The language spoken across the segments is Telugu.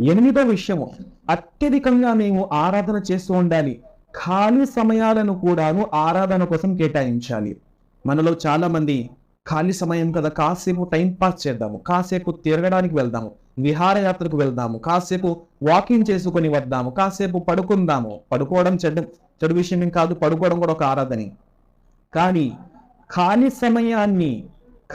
ఎనిమిదో విషయము. అత్యధికంగా మేము ఆరాధన చేస్తూ ఉండాలి. ఖాళీ సమయాలను కూడాను ఆరాధన కోసం కేటాయించాలి. మనలో చాలా మంది ఖాళీ సమయం కదా కాసేపు టైం పాస్ చేద్దాము. కాసేపు తిరగడానికి వెళ్దాము. విహారయాత్రకు వెళ్దాము. కాసేపు వాకింగ్ చేసుకొని వద్దాము. కాసేపు పడుకుందాము. పడుకోవడం చెడ్డ చెడు విషయం కాదు పడుకోవడం కూడా ఒక ఆరాధనే. కానీ ఖాళీ సమయాన్ని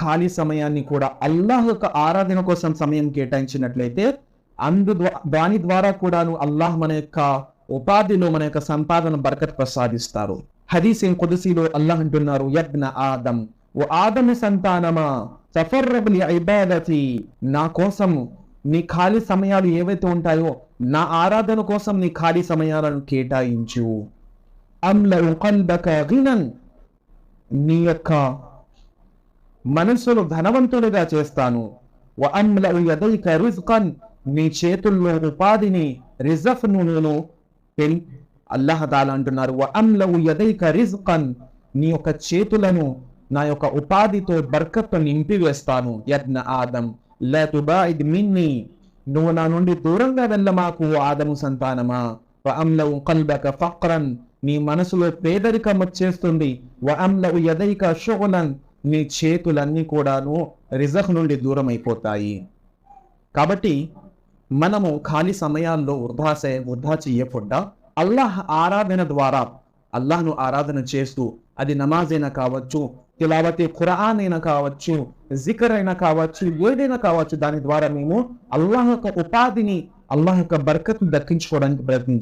ఖాళీ సమయాన్ని కూడా అల్లాహ్ యొక్క ఆరాధన కోసం సమయం కేటాయించినట్లయితే అందు దాని ద్వారా కూడాను అల్లాహ్ మన యొక్క ఉపాధిలో మన యొక్క సంపాదన బరకత్ ప్రసాదిస్తారు. హదీసిన్ కుదుసిలో అల్లాహ్ అంటున్నారు యజ్ఞ ఆదం. ఓ ఆదమ సంతానమా? సఫర్రబులి ఐబాదతి నా కోసం నీ ఖాళీ సమయాలు ఏవైతే ఉంటాయో నా ఆరాధన కోసం నీ ఖాళీ సమయాలను కేటాయించు. నీ యొక్క మనసును ధనవంతుడిగా చేస్తాను. మీ నీ చేతుల్లో ఉపాధిని రిజఫ్ నేను పెన్ అంటున్నారు. వ యదైక రిజ్కన్ నీ యొక్క చేతులను నా యొక్క ఉపాధితో బర్కత్తో నింపివేస్తాను. యజ్ఞ ఆదం లా తుబాయిద్ మిన్ని నువ్వు నా నుండి దూరంగా వెళ్ళమాకు ఆదము సంతానమా? వ అమ్లవు కల్బక ఫక్రన్ నీ మనసులో పేదరికం వచ్చేస్తుంది. వ అమ్లవు యదైక షుగులన్ నీ చేతులన్నీ కూడాను రిజహ్ నుండి దూరం అయిపోతాయి కాబట్టి మనము ఖాళీ సమయాల్లో వృధా వృధా చేయకుండా అల్లాహ్ ఆరాధన ద్వారా అల్లాహ్ను ఆరాధన చేస్తూ అది నమాజ్ అయినా కావచ్చు తిలావతి ఖురాన్ అయినా కావచ్చు జికర్ అయినా కావచ్చు ఏదైనా కావచ్చు దాని ద్వారా మేము అల్లాహ్ యొక్క ఉపాధిని అల్లాహ్ యొక్క బర్కత్ను దక్కించుకోవడానికి ప్రయత్నించాం